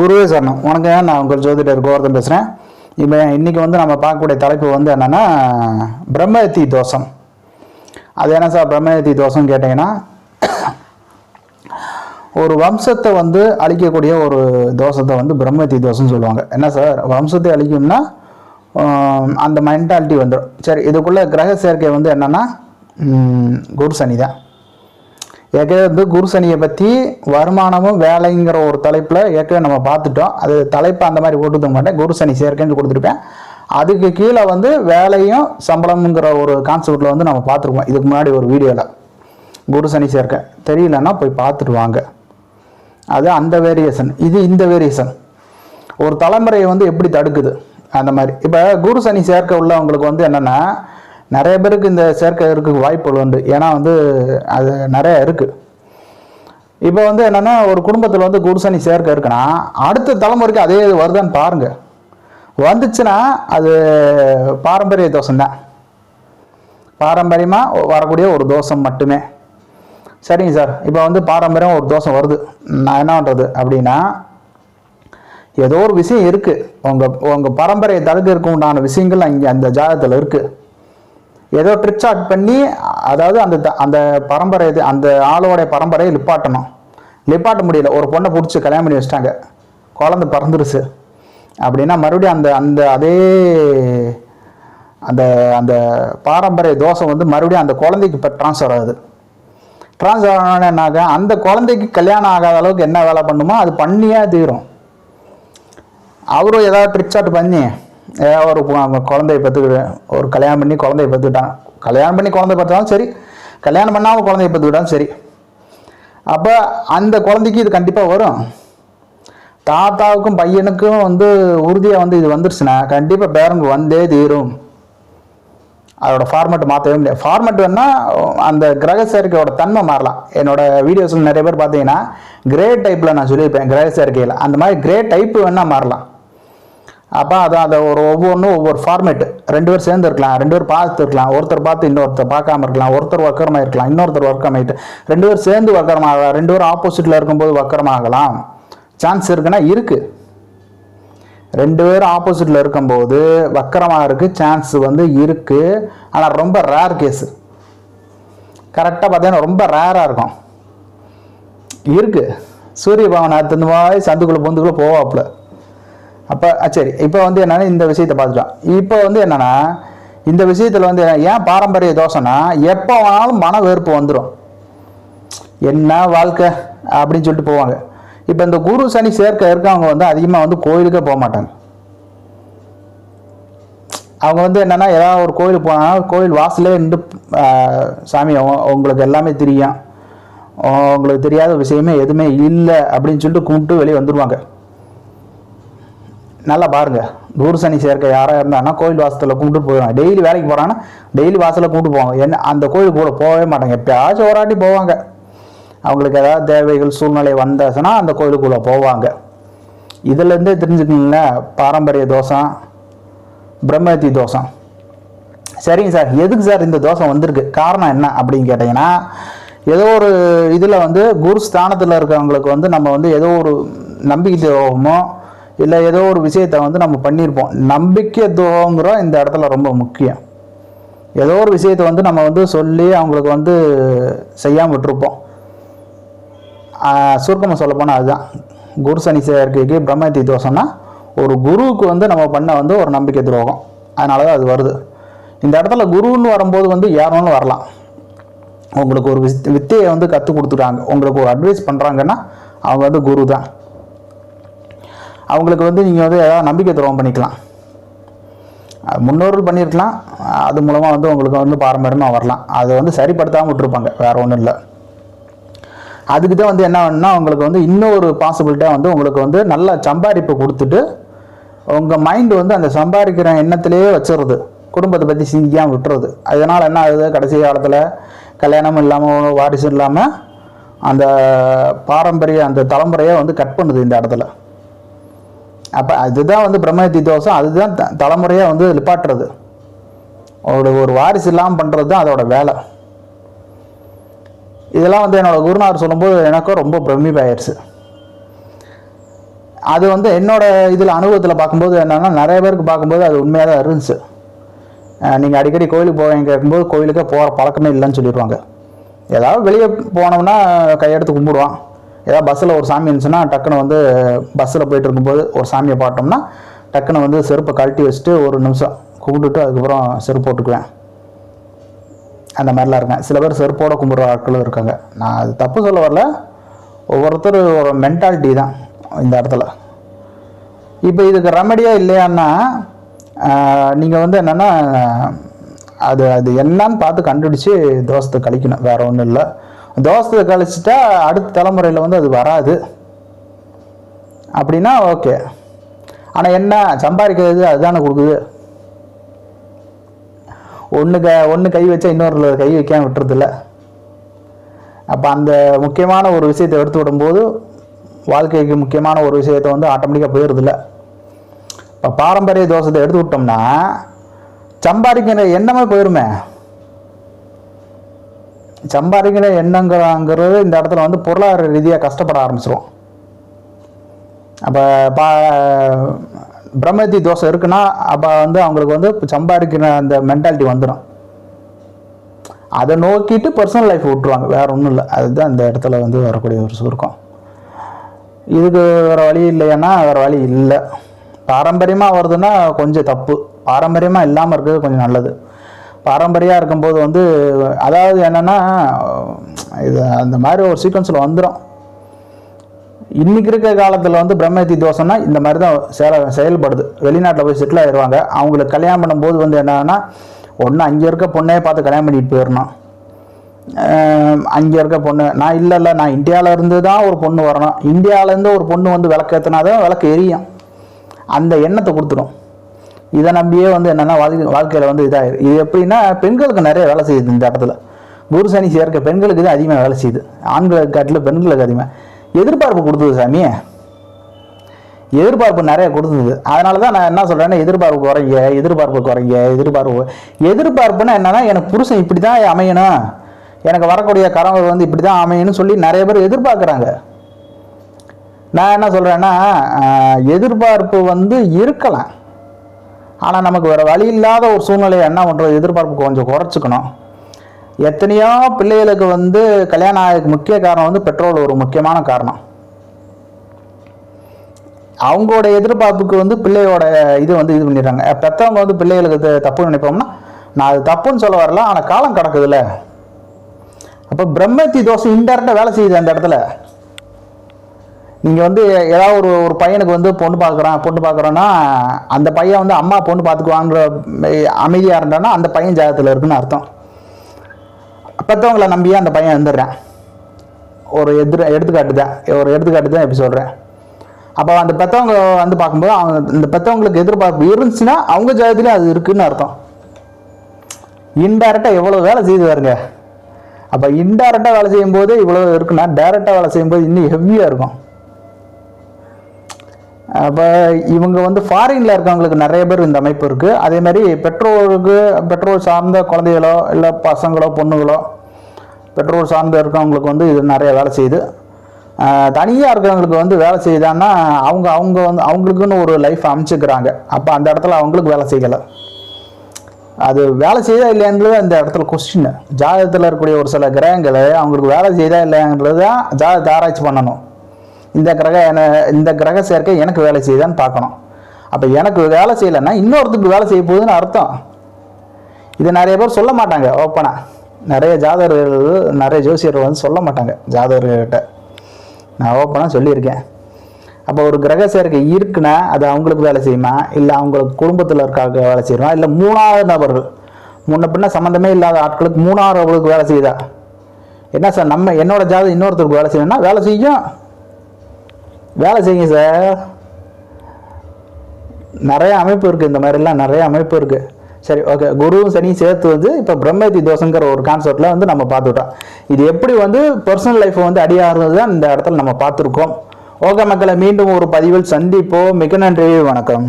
குருவே சரணம். வணக்கம் நான் உங்கள் ஜோதிடர் கோவர்தன் பேசுகிறேன் இப்போ இன்றைக்கி வந்து நம்ம பார்க்கக்கூடிய தலைப்பு வந்து என்னென்னா பிரம்மயத்தி தோஷம். அது என்ன சார் பிரம்மயத்தி தோஷம் கேட்டிங்கன்னா ஒரு வம்சத்தை வந்து அழிக்கக்கூடிய ஒரு தோஷத்தை வந்து பிரம்மயத்தி தோஷம்னு சொல்லுவாங்க. என்ன சார்? வம்சத்தை அழிக்கும்னா அந்த மென்டாலிட்டி வந்துடும். சரி இதுக்குள்ளே கிரக சேர்க்கை வந்து என்னென்னா குரு சனி தான் ஏற்கனவே வந்து குருசனியை பற்றி வருமானமும் வேலைங்கிற ஒரு தலைப்பில் ஏற்கனவே நம்ம பார்த்துட்டோம். அது தலைப்பு அந்த மாதிரி போட்டு மாட்டேன். குருசனி சேர்க்கைன்னு கொடுத்துருப்பேன். அதுக்கு கீழே வந்து வேலையும் சம்பளம்ங்கிற ஒரு கான்செப்டில் வந்து நம்ம பார்த்துருப்போம் இதுக்கு முன்னாடி ஒரு வீடியோவில் குரு சனி சேர்க்கை. தெரியலன்னா போய் பார்த்துட்டு வாங்க. அது அந்த வேரியேஷன் இது இந்த வேரியேஷன் ஒரு தலைமுறையை வந்து எப்படி தடுக்குது? அந்த மாதிரி. இப்போ குரு சனி சேர்க்கை உள்ளவங்களுக்கு வந்து என்னென்னா நிறைய பேருக்கு இந்த சேர்க்கை இருக்க வாய்ப்புகள் உண்டு. ஏன்னா வந்து அது நிறைய இருக்குது இப்போ வந்து என்னென்னா ஒரு குடும்பத்தில் வந்து குரு சேர்க்க சேர்க்கை இருக்குன்னா அடுத்த தலைமுறைக்கு அதே இது வருதான்னு பாருங்க. வந்துச்சுன்னா அது பாரம்பரிய தோஷம் தான் பாரம்பரியமாக வரக்கூடிய ஒரு தோஷம் மட்டுமே. சரிங்க சார். இப்போ வந்து பாரம்பரியம் ஒரு தோஷம் வருது. நான் என்ன பண்ணுறது அப்படின்னா ஏதோ ஒரு விஷயம் இருக்குது உங்கள் உங்கள் பரம்பரையை தடுக்கிறதுக்கு உண்டான விஷயங்கள் இங்கே அந்த ஜாதகத்தில் இருக்குது ஏதோ ட்ரிப் ஷாட் பண்ணி அதாவது அந்த த- அந்த பரம்பரை இது அந்த ஆளோடைய பரம்பரையை நிப்பாட்டணும். நிப்பாட்ட முடியல. ஒரு பொண்ணை பிடிச்சி கல்யாணம் பண்ணி வச்சிட்டாங்க. குழந்தை பறந்துருச்சு. அப்படின்னா மறுபடியும் அந்த அந்த அதே அந்த அந்த பாரம்பரிய தோஷம் வந்து மறுபடியும் அந்த குழந்தைக்கு இப்போ ட்ரான்ஸ்ஃபர் ஆகுது. ட்ரான்ஸ்ஃபர் ஆனோடனே என்னாக அந்த குழந்தைக்கு கல்யாணம் ஆகாத அளவுக்கு என்ன வேலை பண்ணுமோ அது பண்ணியே தீரும். அவரும் ஏதாவது ட்ரிக் பண்ணி ஒரு குழந்தைய பெற்றுக்கிட்டு ஒரு கல்யாணம் பண்ணி குழந்தைய பெற்றுக்கிட்டான் கல்யாணம் பண்ணி குழந்தை பெற்றாலும் சரி கல்யாணம் பண்ணாமல் குழந்தைய பெற்றுக்கிட்டாலும் சரி. அப்போ அந்த குழந்தைக்கு இது கண்டிப்பாக வரும். தாத்தாவுக்கும் பையனுக்கும் வந்து உறுதியாக வந்து இது வந்துருச்சுன்னா கண்டிப்பாக பேரங்க வந்தே தீரும். அதோட ஃபார்மேட் மாற்றவே முடியாது. ஃபார்மேட் வேணால் அந்த கிரக சேர்க்கையோட தன்மை மாறலாம். என்னோட வீடியோஸில் நிறைய பேர் பார்த்தீங்கன்னா கிரே டைப்பில் நான் சொல்லியிருப்பேன் கிரக சேர்க்கையில். அந்த மாதிரி கிரே டைப்பு வேணால் மாறலாம். அப்போ அது அதை ஒரு ஒவ்வொன்றும் ஒவ்வொரு ஃபார்மேட் ரெண்டு பேர் சேர்ந்து இருக்கலாம் ரெண்டு பேர் பார்த்து இருக்கலாம் ஒருத்தர் பார்த்து இன்னொருத்தர் பார்க்காம இருக்கலாம். ஒருத்தர் வக்கரமாக இருக்கலாம். இன்னொருத்தர் வக்கரமாயிட்டு ரெண்டு பேர் சேர்ந்து வக்கரமாகலாம் ரெண்டு பேரும் ஆப்போசிட்டில் இருக்கும்போது வக்கரமாகலாம் சான்ஸ் இருக்குன்னா இருக்குது ரெண்டு பேரும் ஆப்போசிட்டில் இருக்கும்போது வக்கரமாக இருக்கு. சான்ஸ் வந்து இருக்குது ஆனால் ரொம்ப ரேர் கேஸு கரெக்டாக பார்த்தீங்கன்னா ரொம்ப ரேராக இருக்கும். இருக்குது சூரிய பவன் அடுத்த மாதிரி சந்துக்குள்ளே பொந்துக்குள்ளே போவாப்புல. அப்போ சரி இப்போ வந்து என்னன்னா இந்த விஷயத்தை பார்த்துட்டோம். இப்போ வந்து என்னன்னா இந்த விஷயத்தில் வந்து ஏன் பாரம்பரிய தோஷம்னா எப்போ வேணாலும் மன வெறுப்பு வந்துடும் என்ன வாழ்க்கை? அப்படின்னு சொல்லிட்டு போவாங்க. இப்போ இந்த குரு சனி சேர்க்க இருக்கவங்க வந்து அதிகமாக வந்து கோயிலுக்கே போக மாட்டாங்க. அவங்க வந்து என்னன்னா ஏதாவது ஒரு கோயிலுக்கு போனால் கோயில் வாசலே நின்று சாமி உங்களுக்கு எல்லாமே தெரியும். உங்களுக்கு தெரியாத விஷயமே எதுவுமே இல்லை அப்படின்னு சொல்லிட்டு கும்பிட்டு வெளியே வந்துடுவாங்க நல்லா பாருங்க. குரு சனி சேர்க்கை யாராக இருந்தாங்கன்னா கோயில் வாசத்தில் கூப்பிட்டு போயிடுவாங்க. டெய்லி வேலைக்கு போகிறாங்கன்னா டெய்லி வாசலில் கூப்பிட்டு போவாங்க. என்ன அந்த கோயில் கூட போகவே மாட்டாங்க. எப்பயாச்சும் ஒரு வாட்டி போவாங்க. அவங்களுக்கு ஏதாவது தேவைகள் சூழ்நிலை வந்தாச்சுன்னா அந்த கோயிலுக்குள்ளே போவாங்க. இதுலேருந்தே தெரிஞ்சுக்கணுங்களேன் பாரம்பரிய தோஷம் பிரம்மதி தோஷம் சரிங்க சார் எதுக்கு சார் இந்த தோசை வந்திருக்கு? காரணம் என்ன அப்படின்னு கேட்டிங்கன்னா ஏதோ ஒரு இதில் வந்து குரு ஸ்தானத்தில் இருக்கிறவங்களுக்கு வந்து நம்ம வந்து ஏதோ ஒரு நம்பிக்கை துரோகமோ இல்லை ஏதோ ஒரு விஷயத்தை வந்து நம்ம பண்ணியிருப்போம். நம்பிக்கை துரோகங்கிற இந்த இடத்துல ரொம்ப முக்கியம். ஏதோ ஒரு விஷயத்தை வந்து நம்ம வந்து சொல்லி அவங்களுக்கு வந்து செய்யாமல் விட்டுருப்போம். சுருக்கமாக சொல்ல போனால் அதுதான். குரு சனி சேர்க்கைக்கு பிரம்மதி தோஷம்னா ஒரு குருவுக்கு வந்து நம்ம பண்ண வந்து ஒரு நம்பிக்கை துரோகம். அதனால தான் அது வருது. இந்த இடத்துல குருன்னு வரும்போது வந்து யாரும் வரலாம். உங்களுக்கு ஒரு வித் வித்தையை வந்து கற்றுக் கொடுத்துட்டாங்க. உங்களுக்கு ஒரு அட்வைஸ் பண்ணுறாங்கன்னா அவங்க வந்து குரு தான் அவங்களுக்கு வந்து நீங்கள் வந்து ஏதாவது நம்பிக்கை துரோகம் பண்ணிக்கலாம். முன்னோர்கள் பண்ணியிருக்கலாம். அது மூலமாக வந்து உங்களுக்கு வந்து பாரம்பரியமாக வரலாம். அதை வந்து சரிப்படுத்தாமல் விட்டுருப்பாங்க. வேறு ஒன்றும் இல்லை. அதுக்கு தான் வந்து என்ன வேணும்னா உங்களுக்கு வந்து இன்னொரு பாசிபிலிட்டியாக வந்து உங்களுக்கு வந்து நல்ல சம்பாதிப்பு கொடுத்துட்டு உங்கள் மைண்டு வந்து அந்த சம்பாதிக்கிற எண்ணத்திலேயே வச்சிடுறது. குடும்பத்தை பற்றி சிந்திக்காமல் விட்டுறது. அதனால் என்ன ஆகுது? கடைசி காலத்தில் கல்யாணம் இல்லாமல் வாரிசு இல்லாமல் அந்த பாரம்பரிய அந்த தலைமுறையை வந்து கட் பண்ணுது இந்த இடத்துல. அப்போ அதுதான் வந்து பிரம்மஹத்தி தோஷம். அதுதான் த தலைமுறையாக வந்து நிப்பாட்டுறது. அவரோட ஒரு வாரிசு இல்லாமல் பண்ணுறது தான் அதோட வேலை. இதெல்லாம் வந்து என்னோட குருநாதர் சொல்லும்போது எனக்கும் ரொம்ப பிரமிப்பாயிருச்சு. அது வந்து என்னோடய இதில் அனுபவத்தில் பார்க்கும்போது என்னென்னா நிறைய பேருக்கு பார்க்கும்போது அது உண்மையாக தான் இருந்துச்சு நீங்கள் அடிக்கடி கோயிலுக்கு போவீங்க கேட்கும்போது கோயிலுக்கே போகிற பழக்கமே இல்லைன்னு சொல்லிடுவாங்க. ஏதாவது வெளியே போனோம்னா கையெடுத்து கும்பிடுவான். ஏதாவது பஸ்ஸில் ஒரு சாமி இருந்துச்சுன்னா டக்குன்னு வந்து பஸ்ஸில் போயிட்டு இருக்கும்போது ஒரு சாமியை பார்த்தோம்னா டக்குன்னு வந்து செருப்பை கழட்டி வச்சுட்டு ஒரு நிமிஷம் கும்பிட்டுட்டு அதுக்கப்புறம் செருப்பு போட்டுக்குவேன். அந்த மாதிரிலாம் இருக்கேன். சில பேர் செருப்போட கும்பிட்ற ஆட்களும் இருக்காங்க. நான் அது தப்பு சொல்ல வரல. ஒவ்வொருத்தர் ஒரு மென்டாலிட்டி தான் இந்த இடத்துல. இப்போ இதுக்கு ரெமடியாக இல்லையான்னா நீங்கள் வந்து என்னென்னா அது அது என்னன்னு பார்த்து கண்டுபிடிச்சி தோசத்தை கழிக்கணும். வேறு ஒன்றும் இல்லை. தோசத்தை கழிச்சிட்டா அடுத்த தலைமுறையில் வந்து அது வராது. அப்படின்னா ஓகே. ஆனால் என்ன? சம்பாதிக்கிறது அதுதானே கொடுக்குது. ஒன்று க ஒன்று கை வச்சா இன்னொரு கை வைக்காமல் விட்டுறதில்ல. அப்போ அந்த முக்கியமான ஒரு விஷயத்தை எடுத்து விடும்போது வாழ்க்கைக்கு முக்கியமான ஒரு விஷயத்தை வந்து ஆட்டோமேட்டிக்காக போயிடுறதில்ல. இப்போ பாரம்பரிய தோஷத்தை எடுத்து விட்டோம்னா சம்பாதிக்கிற எண்ணமே போயிருமே. சம்பாதிக்கிற எண்ணங்கிறாங்கிறது இந்த இடத்துல வந்து பொருளாதார ரீதியாக கஷ்டப்பட ஆரம்பிச்சிடும் அப்போ பா பிரம்மதி தோசை இருக்குன்னா அப்போ வந்து அவங்களுக்கு வந்து சம்பாதிக்கிற அந்த மென்டாலிட்டி வந்துடும் அதை நோக்கிட்டு பர்சனல் லைஃப் விட்டுருவாங்க. வேற ஒன்றும் இல்லை. அதுதான் இந்த இடத்துல வந்து வரக்கூடிய ஒரு சுருக்கம். இதுக்கு வேறு வழி இல்லைன்னா வேறு வழி இல்லை. பாரம்பரியமாக வருதுன்னா கொஞ்சம் தப்பு. பாரம்பரியமாக இல்லாமல் இருக்கிறது கொஞ்சம் நல்லது. பாரம்பரியாக இருக்கும்போது வந்து அதாவது என்னென்னா இது அந்த மாதிரி ஒரு சீக்வன்ஸில் வந்துடும் இன்றைக்கி இருக்கிற காலத்தில் வந்து பிரம்மதி தோசைன்னா இந்த மாதிரி தான் செயல செயல்படுது. வெளிநாட்டில் போய் செட்டில் ஆயிடுவாங்க அவங்களுக்கு கல்யாணம் பண்ணும்போது வந்து என்னன்னா ஒன்று அங்கே இருக்க பொண்ணே பார்த்து கல்யாணம் பண்ணிட்டு போயிடணும் அங்கே இருக்க பொண்ணு நான் இல்லை இல்லை நான் இந்தியாவில் இருந்து தான் ஒரு பொண்ணு வரணும். இந்தியாவிலேருந்து ஒரு பொண்ணு வந்து விளக்கு ஏற்றினா தான் விளக்கு எரியும். அந்த எண்ணத்தை கொடுத்துடும். இதை நம்பியே வந்து என்னென்னா வாழ்க்கை வாழ்க்கையில் வந்து இதாகிடும் இது எப்படின்னா பெண்களுக்கு நிறைய வேலை செய்யுது இந்த இடத்துல. குரு சனி சேர்க்க பெண்களுக்கு தான் அதிகமாக வேலை செய்யுது. ஆண்களுக்கு காட்டில் பெண்களுக்கு அதிகமாக எதிர்பார்ப்பு கொடுத்தது சாமி. எதிர்பார்ப்பு நிறைய கொடுத்தது. அதனால தான் நான் என்ன சொல்கிறேன்னா எதிர்பார்ப்பு குறைங்க எதிர்பார்ப்பு குறைங்க எதிர்பார்ப்பு எதிர்பார்ப்புன்னா என்னன்னா எனக்கு புருஷன் இப்படி தான் அமையணும். எனக்கு வரக்கூடிய கணவர் வந்து இப்படி தான் அமையணும்னு சொல்லி நிறைய பேர் எதிர்பார்க்குறாங்க. நான் என்ன சொல்கிறேன்னா எதிர்பார்ப்பு வந்து இருக்கலாம். ஆனால் நமக்கு வேறு வழி இல்லாத ஒரு சூழ்நிலையை என்ன பண்ணுறது எதிர்பார்ப்பு கொஞ்சம் குறைச்சிக்கணும். எத்தனையோ பிள்ளைகளுக்கு வந்து கல்யாணம் ஆகிறதுக்கு முக்கிய காரணம் வந்து பெட்ரோல் ஒரு முக்கியமான காரணம். அவங்களோட எதிர்பார்ப்புக்கு வந்து பிள்ளையோட இது வந்து இது பண்ணிடுறாங்க. பெற்றவங்க வந்து பிள்ளைகளுக்கு இது தப்புன்னு நினைப்போம்னா நான் அது தப்புன்னு சொல்ல வரல ஆனால் காலம் கிடக்குதுல்ல. அப்போ பிரம்மத்தி தோசை இன்டெரக்டாக வேலை செய்யுது அந்த இடத்துல. நீங்கள் வந்து ஏதாவது ஒரு ஒரு பையனுக்கு வந்து பொண்ணு பார்க்குறான் பொண்ணு பார்க்குறோன்னா அந்த பையன் வந்து அம்மா பொண்ணு பார்த்துக்குவாங்கிற அமைதியாக இருந்தான்னா அந்த பையன் ஜாதகத்தில் இருக்குன்னு அர்த்தம். பெற்றவங்களை நம்பியே அந்த பையன் வந்துடுறேன். ஒரு எதிர் எடுத்துக்காட்டு தான். ஒரு எடுத்துக்காட்டு தான் எப்படி சொல்கிறேன் அப்போ அந்த பெற்றவங்க வந்து பார்க்கும்போது அவங்க இந்த பெற்றவங்களுக்கு எதிர்பார்ப்பு இருந்துச்சுன்னா அவங்க ஜாதகத்துலேயும் அது இருக்குன்னு அர்த்தம். இன்டைரக்டாக எவ்வளோ வேலை செய்து வருங்க அப்போ இன்டைரக்டாக வேலை செய்யும்போது இவ்வளோ இருக்குன்னா டைரெக்டாக வேலை செய்யும்போது இன்னும் ஹெவியாக இருக்கும். அப்போ இவங்க வந்து ஃபாரினில் இருக்கவங்களுக்கு நிறைய பேர் இந்த அமைப்பு இருக்குது அதே மாதிரி பெற்றோருக்கு பெற்றோர் சார்ந்த குழந்தைகளோ இல்லை பசங்களோ பொண்ணுகளோ பெற்றோர் சார்ந்து இருக்கவங்களுக்கு வந்து இது நிறைய வேலை செய்யுது. தனியாக இருக்கிறவங்களுக்கு வந்து வேலை செய்யுதான்னா அவங்க அவங்க வந்து அவங்களுக்குன்னு ஒரு லைஃப் அமைச்சுக்கிறாங்க. அப்போ அந்த இடத்துல அவங்களுக்கு வேலை செய்யலை. அது வேலை செய்தா இல்லையான்றது அந்த இடத்துல கொஸ்டின் ஜாதகத்தில் இருக்கக்கூடிய ஒரு சில கிரகங்களை அவங்களுக்கு வேலை செய்தா இல்லையான்றது தான் ஜாதகத்தை ஆராய்ச்சி பண்ணணும். இந்த கிரக என- இந்த கிரக சேர்க்கை எனக்கு வேலை செய்யுதான்னு பார்க்கணும். அப்போ எனக்கு வேலை செய்யலைன்னா இன்னொருத்துக்கு வேலை செய்ய போகுதுன்னு அர்த்தம். இது நிறைய பேர் சொல்ல மாட்டாங்க ஓப்பனாக நிறைய ஜாதகர்கள் நிறைய ஜோசியர்கள் வந்து சொல்ல மாட்டாங்க ஜாதகர்கிட்ட நான் ஓப்பனாக சொல்லியிருக்கேன். அப்போ ஒரு கிரக சேர்க்கை இருக்குன்னா அது அவங்களுக்கு வேலை செய்யுமா? இல்லை அவங்களுக்கு குடும்பத்தில் இருக்க வேலை செய்யுமா? இல்லை மூணாவது நபர்கள். முன்ன பின்ன சம்மந்தமே இல்லாத ஆட்களுக்கு மூணாவது நபர்களுக்கு வேலை செய்யுதா? என்ன சார் நம்ம என்னோட ஜாதகம் இன்னொருத்தருக்கு வேலை செய்யணும்னா வேலை செய்யும். வேலை செய்யுங்க சார். நிறைய அமைப்பு இருக்குது இந்த மாதிரிலாம் நிறைய அமைப்பு இருக்குது சரி ஓகே குருவும் சனியும் சேர்த்து வந்து இப்போ பிரம்மதி தோஷங்கிற ஒரு கான்செப்டில் வந்து நம்ம பார்த்துட்டோம். இது எப்படி வந்து பர்சனல் லைஃப்பை வந்து அடியாகிறது தான் இந்த இடத்துல நம்ம பார்த்துருக்கோம். ஓகே மக்களை மீண்டும் ஒரு பதிவில் சந்திப்போம். மிக நன்றி வணக்கம்.